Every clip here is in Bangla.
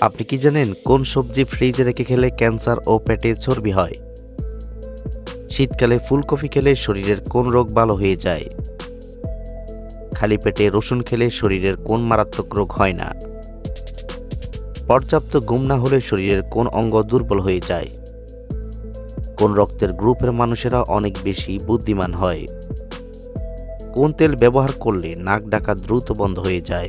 আপনি কি জানেন কোন সবজি ফ্রিজে রেখে খেলে ক্যান্সার ও পেটে চর্বি হয়? শীতকালে ফুলকপি খেলে শরীরের কোন রোগ ভালো হয়ে যায়? খালি পেটে রসুন খেলে শরীরের কোন মারাত্মক রোগ হয় না? পর্যাপ্ত ঘুম না হলে শরীরের কোন অঙ্গ দুর্বল হয়ে যায়? কোন রক্তের গ্রুপের মানুষেরা অনেক বেশি বুদ্ধিমান হয়? কোন তেল ব্যবহার করলে নাক ডাকা দ্রুত বন্ধ হয়ে যায়?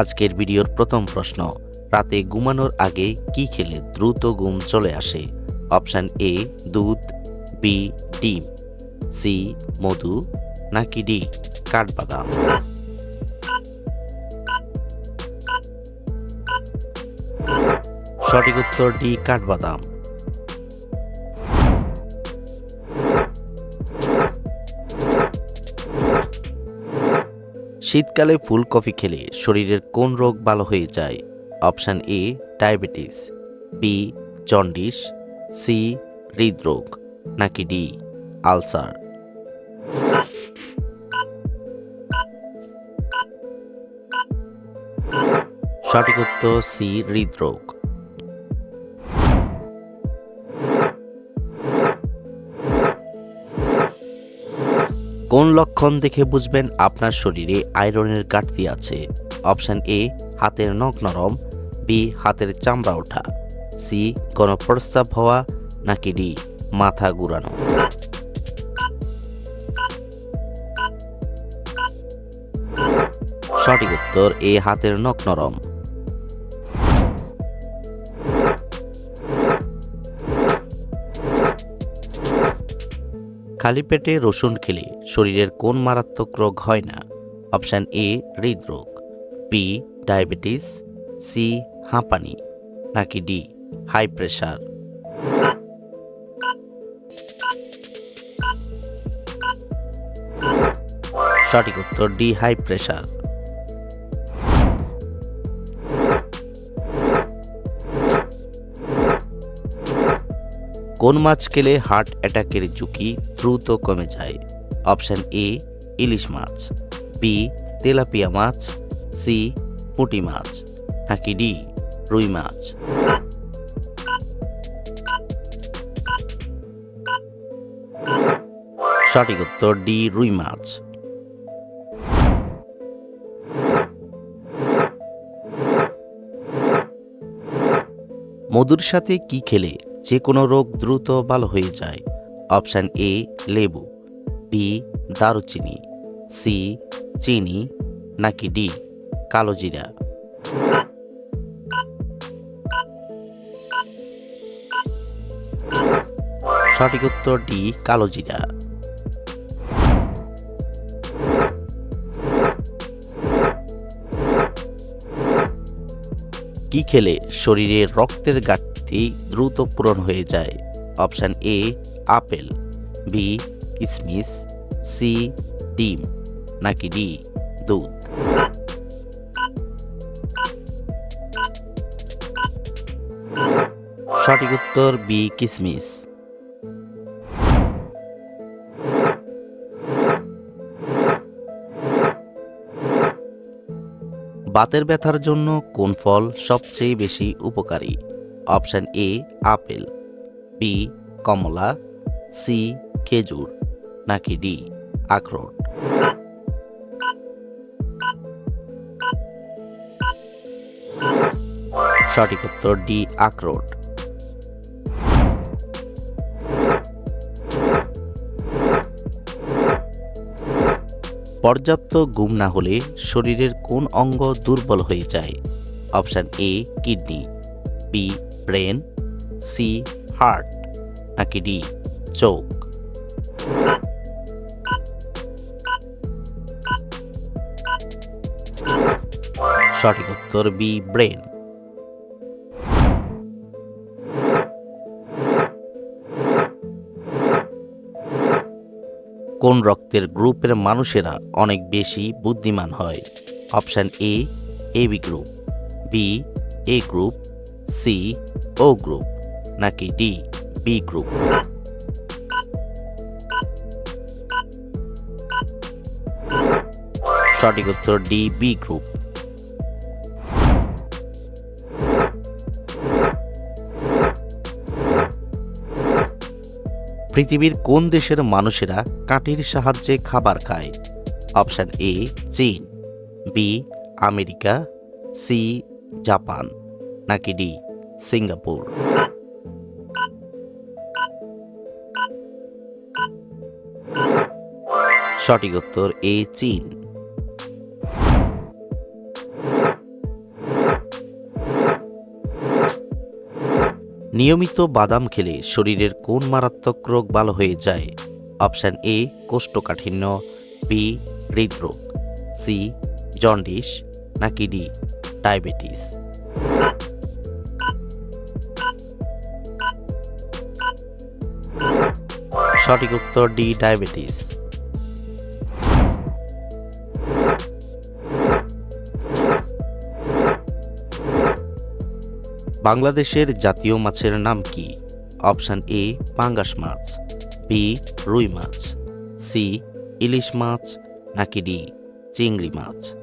আজকের ভিডিওর প্রথম প্রশ্ন, রাতে ঘুমানোর আগে কি খেলে দ্রুত ঘুম চলে আসে? অপশান এ, দুধ, বি, ডিম, সি, মধু, নাকি ডি, কাঠবাদাম? সঠিক উত্তর ডি, কাঠবাদাম। শীতকালে ফুলকপি খেলে শরীরের কোন রোগ ভালো হয়ে যায়? Option A diabetes B jaundice C হৃদরোগ, নাকি ডি আলসার। সঠিক উত্তর সি হৃদরোগ। লক্ষণ দেখে বুঝবেন আপনার শরীরে আয়রনের ঘাটতি আছে? অপশান এ, হাতের নখ নরম, বি, হাতের চামড়া ওঠা, সি, কোনো প্রস্রাব হওয়া, নাকি ডি, মাথা ঘুরানো। সঠিক উত্তর এ, হাতের নখ নরম। খালি পেটে রসুন খেলে শরীরের কোন মারাত্মক রোগ হয় না? অপশান এ, হৃদরোগ, বি, ডায়াবেটিস, সি, হাঁপানি, নাকি ডি, হাই প্রেশার। সঠিক উত্তর ডি, হাই প্রেশার। কোন মাছ খেলে হার্ট অ্যাটাকের ঝুঁকি দ্রুত কমে যায়? অপশান এ, ইলিশ মাছ, বি, তেলাপিয়া মাছ, সি, পুঁটি মাছ, নাকি ডি, রুই মাছ। সঠিক উত্তর ডি, রুই মাছ। মধুর সাথে কি খেলে যে কোনো রোগ দ্রুত ভালো হয়ে যায়? অপশান এ, লেবু। বি দারুচিনি, সি, চিনি, নাকি ডি, কালো জিরা। সঠিক উত্তর ডি, কালো জিরা। কি খেলে শরীরে রক্তের ঘাটতি দ্রুত পূরণ হয়ে যায়? অপশান এ, আপেল, বি কিসমিস সি, ডিম, নাকি ডি, দুধ? সঠিক উত্তর বি, কিসমিস। বাতের ব্যথার জন্য কোন ফল সবচেয়ে বেশি উপকারী? অপশান এ, আপেল, বি, কমলা, সি, খেজুর। নাকি ডি? আখরোট। সঠিক উত্তর ডি, আখরোট। পর্যাপ্ত ঘুম না হলে শরীরের কোন অঙ্গ দুর্বল হয়ে যায়? Option A, kidney. B, brain. C, heart. নাকি ডি, চোখ। সঠিক উত্তর বি, ব্রেন। কোন রক্তের গ্রুপের মানুষেরা অনেক বেশি বুদ্ধিমান হয়? Option A A B group, B, A group, C, O group, নাকি ডি, বি গ্রুপ? সঠিক উত্তর ডি বি গ্রুপ। পৃথিবীর কোন দেশের মানুষেরা কাঠির সাহায্যে খাবার খায়? অপশান এ, চীন। B, America. C, Japan. নাকি ডি, সিঙ্গাপুর। সঠিক উত্তর এ, চীন। নিয়মিত বাদাম খেলে শরীরের কোন মারাত্মক রোগ ভালো হয়ে যায়? অপশান এ, কোষ্ঠকাঠিন্য, বি, হৃদরোগ, সি, জন্ডিস, নাকি ডি, ডায়াবেটিস। সঠিক উত্তর ডি, ডায়াবেটিস। বাংলাদেশের জাতীয় মাছের নাম কি? অপশান এ, পাঙ্গাস মাছ, বি, রুই মাছ, সি, ইলিশ মাছ, নাকি ডি, চিংড়ি মাছ?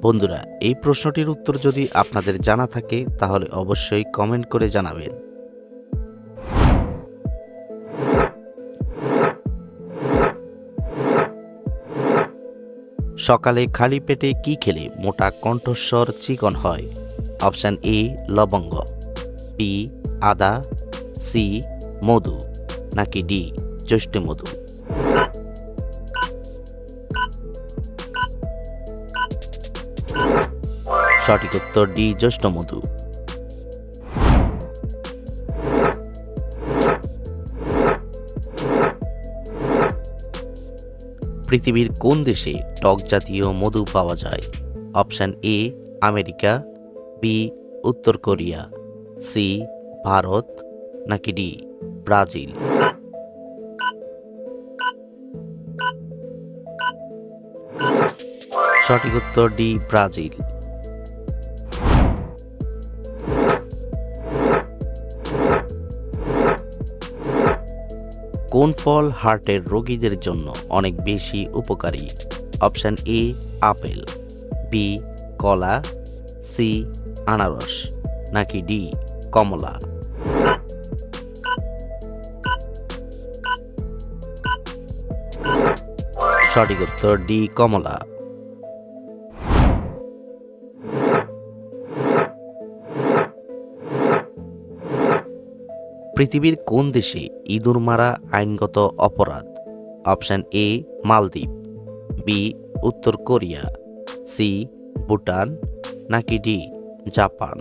বন্ধুরা, এই প্রশ্নটির উত্তর যদি আপনাদের জানা থাকে, তাহলে অবশ্যই কমেন্ট করে জানাবেন। সকালে খালি পেটে কি খেলে মোটা কণ্ঠস্বর চিকন হয়? অপশান এ, লবঙ্গ। বি আদা। সি মধু। নাকি ডি জ্যৈষ্ঠ মধু? সঠিক উত্তর ডি জ্যৈষ্ঠ মধু। পৃথিবীর কোন দেশে টক জাতীয় মধু পাওয়া যায়? অপশান এ, আমেরিকা, বি, উত্তর কোরিয়া, সি, ভারত, নাকি ডি, ব্রাজিল? সঠিক উত্তর ডি, ব্রাজিল। কোন ফল হার্টের রোগীদের জন্য অনেক বেশি উপকারী? অপশান এ, আপেল, বি, কলা, সি, আনারস, নাকি ডি, কমলা? সঠিক উত্তর ডি, কমলা। পৃথিবীর কোন দেশে ইঁদুর মারা আইনগত অপরাধ? Option A, Maldives. বি, উত্তর কোরিয়া। সি, ভুটান। নাকি ডি, জাপান।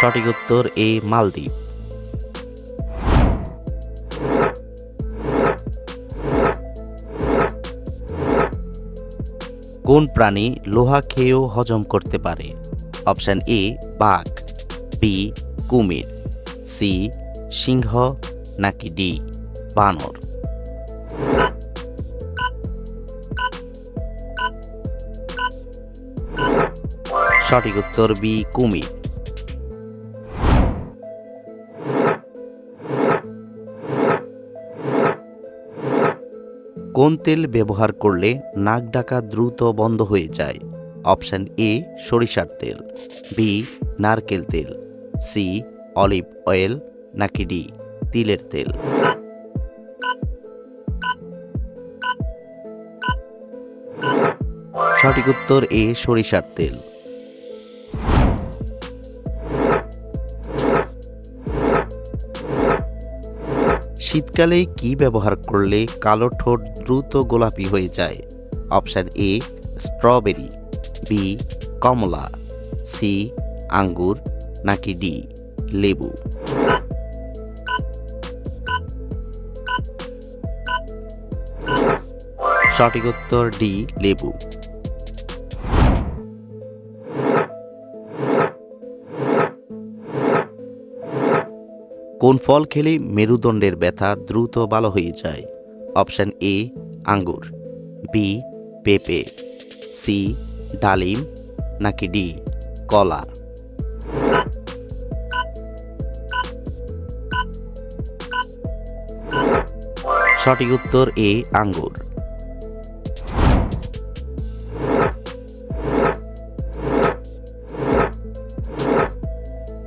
সঠিক উত্তর এ, মালদ্বীপ। কোন প্রাণী লোহা খেয়েও হজম করতে পারে? অপশান এ, বাঘ, বি, কুমির, সি, সিংহ, নাকি ডি, বানর? সঠিক উত্তর বি, কুমির। কোন তেল ব্যবহার করলে নাক ডাকা দ্রুত বন্ধ হয়ে যায়? অপশান এ, সরিষার তেল। বি, নারকেল তেল। C, olive oil. নাকি ডি, তিলের তেল। সঠিক উত্তর এ, সরিষার তেল। শীতকালে কি ব্যবহার করলে কালো ঠোঁট দ্রুত গোলাপি হয়ে যায়? অপশান এ, স্ট্রবেরি বি কমলা সি আঙ্গুর, নাকি ডি লেবু? সঠিক উত্তর ডি লেবু। কোন ফল খেলে মেরুদণ্ডের ব্যথা দ্রুত ভালো হয়ে যায়? অপশান এ, আঙ্গুর, বি, পেঁপে, সি, ডালিম, নাকি ডি, কলা। সঠিক উত্তর এ, আঙ্গুর।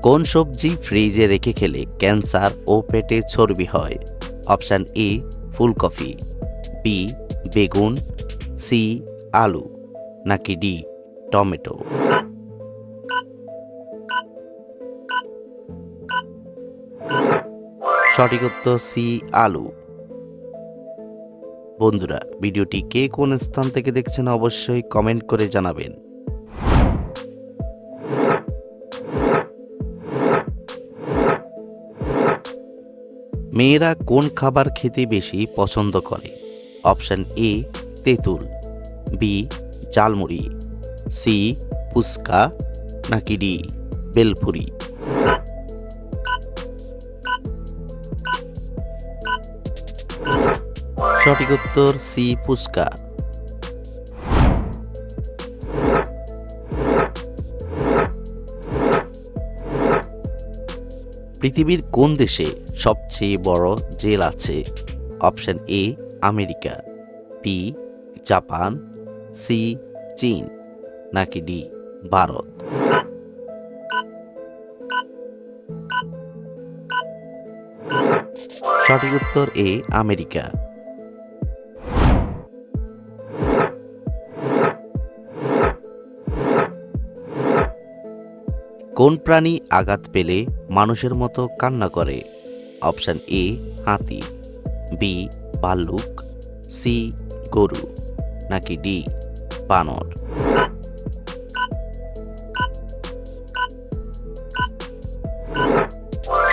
কোন সবজি ফ্রিজে রেখে খেলে ক্যান্সার ও পেটে চর্বি হয়? অপশান এ, ফুলকপি, বি, বেগুন, সি, আলু, নাকি ডি, টমেটো? সঠিক উত্তর সি, আলু। বন্ধুরা, ভিডিওটি কে কোন স্থান থেকে দেখছেন অবশ্যই কমেন্ট করে জানাবেন। মেয়েরা কোন খাবার খেতে বেশি পছন্দ করে? অপশন এ, তেঁতুল। বি জালমুড়ি সি, ফুচকা নাকি ডি, বেলপুরি। সঠিক উত্তর সি, ফুচকা। পৃথিবীর কোন দেশে সবচেয়ে বড় জেল আছে। Option A, America. B Japan. C চীন। নাকি ডি ভারত। সঠিক উত্তর এ, আমেরিকা। কোন প্রাণী আঘাত পেলে মানুষের মতো কান্না করে? অপশন এ, হাতি, বি ভাল্লুক সি, গরু, নাকি ডি, বানর?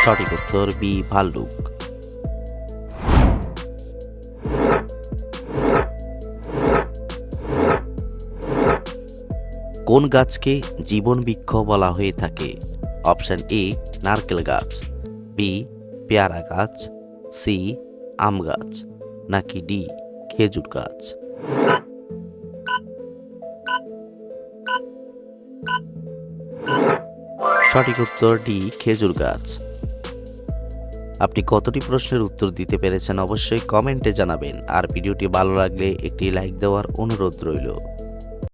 সঠিক উত্তর বি, ভাল্লুক। কোন গাছকে জীবন বৃক্ষ বলা হয়ে থাকে? অপশন এ, নারকেল গাছ, বি পেয়ারা গাছ, সি, আম গাছ, নাকি ডি, খেজুর গাছ? সঠিক উত্তর ডি, খেজুর গাছ। আপনি কতটি প্রশ্নের উত্তর দিতে পেরেছেন অবশ্যই কমেন্টে জানাবেন, আর ভিডিওটি ভালো লাগলে একটি লাইক দেওয়ার অনুরোধ রইল।